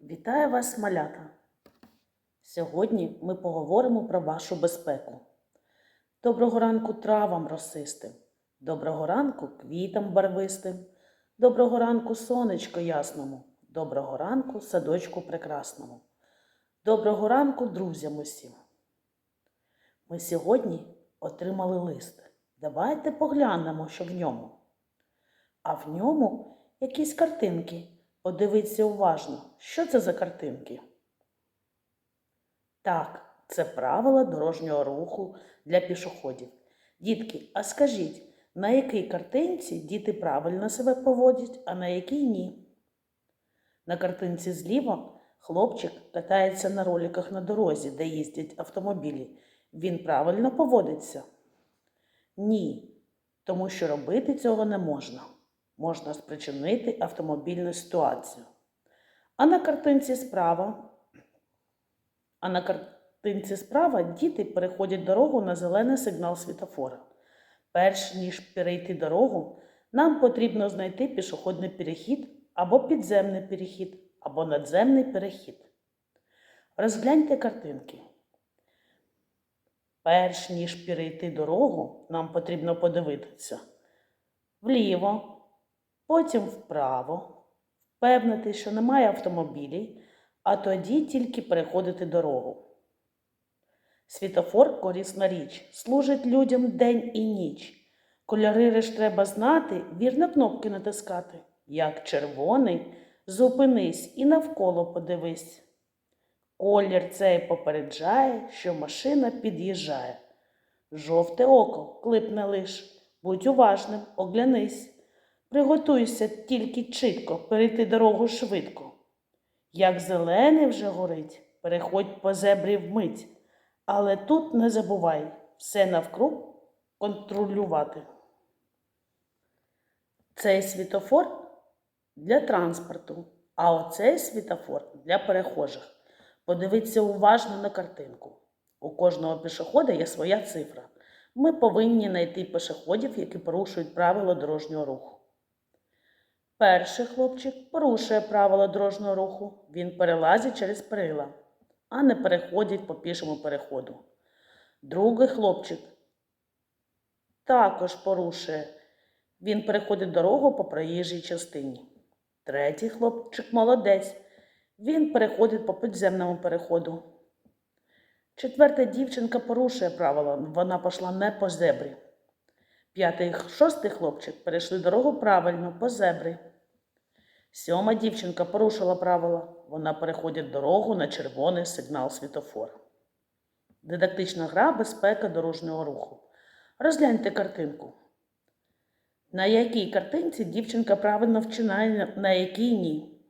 Вітаю вас, малята! Сьогодні ми поговоримо про вашу безпеку. Доброго ранку травам росистим, доброго ранку квітам барвистим, доброго ранку сонечко ясному, доброго ранку садочку прекрасному, доброго ранку друзям усім. Ми сьогодні отримали лист. Давайте поглянемо, що в ньому. А в ньому якісь картинки. Подивіться уважно, що це за картинки. Так, це правила дорожнього руху для пішоходів. Дітки, а скажіть, на якій картинці діти правильно себе поводять, а на якій ні? На картинці зліва хлопчик катається на роликах на дорозі, де їздять автомобілі. Він правильно поводиться? Ні, тому що робити цього не можна. Можна спричинити автомобільну ситуацію. А на картинці справа, а на картинці справа діти переходять дорогу на зелений сигнал світофора. Перш ніж перейти дорогу, нам потрібно знайти пішохідний перехід або підземний перехід, або надземний перехід. Розгляньте картинки. Перш ніж перейти дорогу, нам потрібно подивитися вліво, потім вправо, впевнити, що немає автомобілів, а тоді тільки переходити дорогу. Світофор корисна річ, служить людям день і ніч. Кольори ж треба знати, вірно кнопки натискати. Як червоний, зупинись і навколо подивись. Колір цей попереджає, що машина під'їжджає. Жовте око клипне лиш, будь уважним, оглянись. Приготуйся тільки чітко перейти дорогу швидко. Як зелений вже горить, переходь по зебрі вмить. Але тут не забувай все навкруг контролювати. Цей світофор для транспорту, а оцей світофор для перехожих. Подивіться уважно на картинку. У кожного пішохода є своя цифра. Ми повинні знайти пішоходів, які порушують правила дорожнього руху. Перший хлопчик порушує правила дорожнього руху. Він перелазить через перила, а не переходить по пішому переходу. Другий хлопчик також порушує. Він переходить дорогу по проїжджій частині. Третій хлопчик молодець. Він переходить по підземному переходу. Четверта дівчинка порушує правила, вона пішла не по зебрі. П'ятий, шостий хлопчик перейшли дорогу правильно по зебрі. Сьома дівчинка порушила правила, вона переходить дорогу на червоний сигнал світофора. Дидактична гра безпека дорожнього руху. Розгляньте картинку. На якій картинці дівчинка правильно вчинає, на якій ні.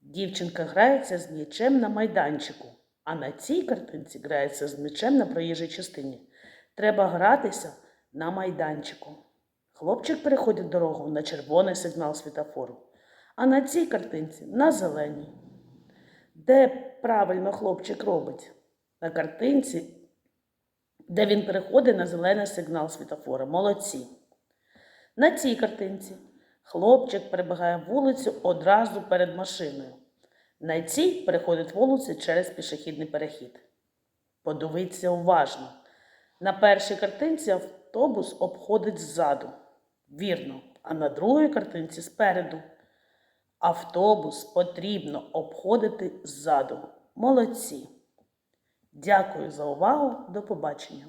Дівчинка грається з м'ячем на майданчику, а на цій картинці грається з м'ячем на проїжджій частині. Треба гратися на майданчику. Хлопчик переходить дорогу на червоний сигнал світофору, а на цій картинці на зеленій. Де правильно хлопчик робить? На картинці, де він переходить на зелений сигнал світофора. Молодці. На цій картинці хлопчик перебігає вулицю одразу перед машиною. На цій переходить вулицю через пішохідний перехід. Подивіться уважно. На першій картинці автобус обходить ззаду. Вірно, а на другій картинці спереду. Автобус потрібно обходити ззаду. Молодці. Дякую за увагу. До побачення.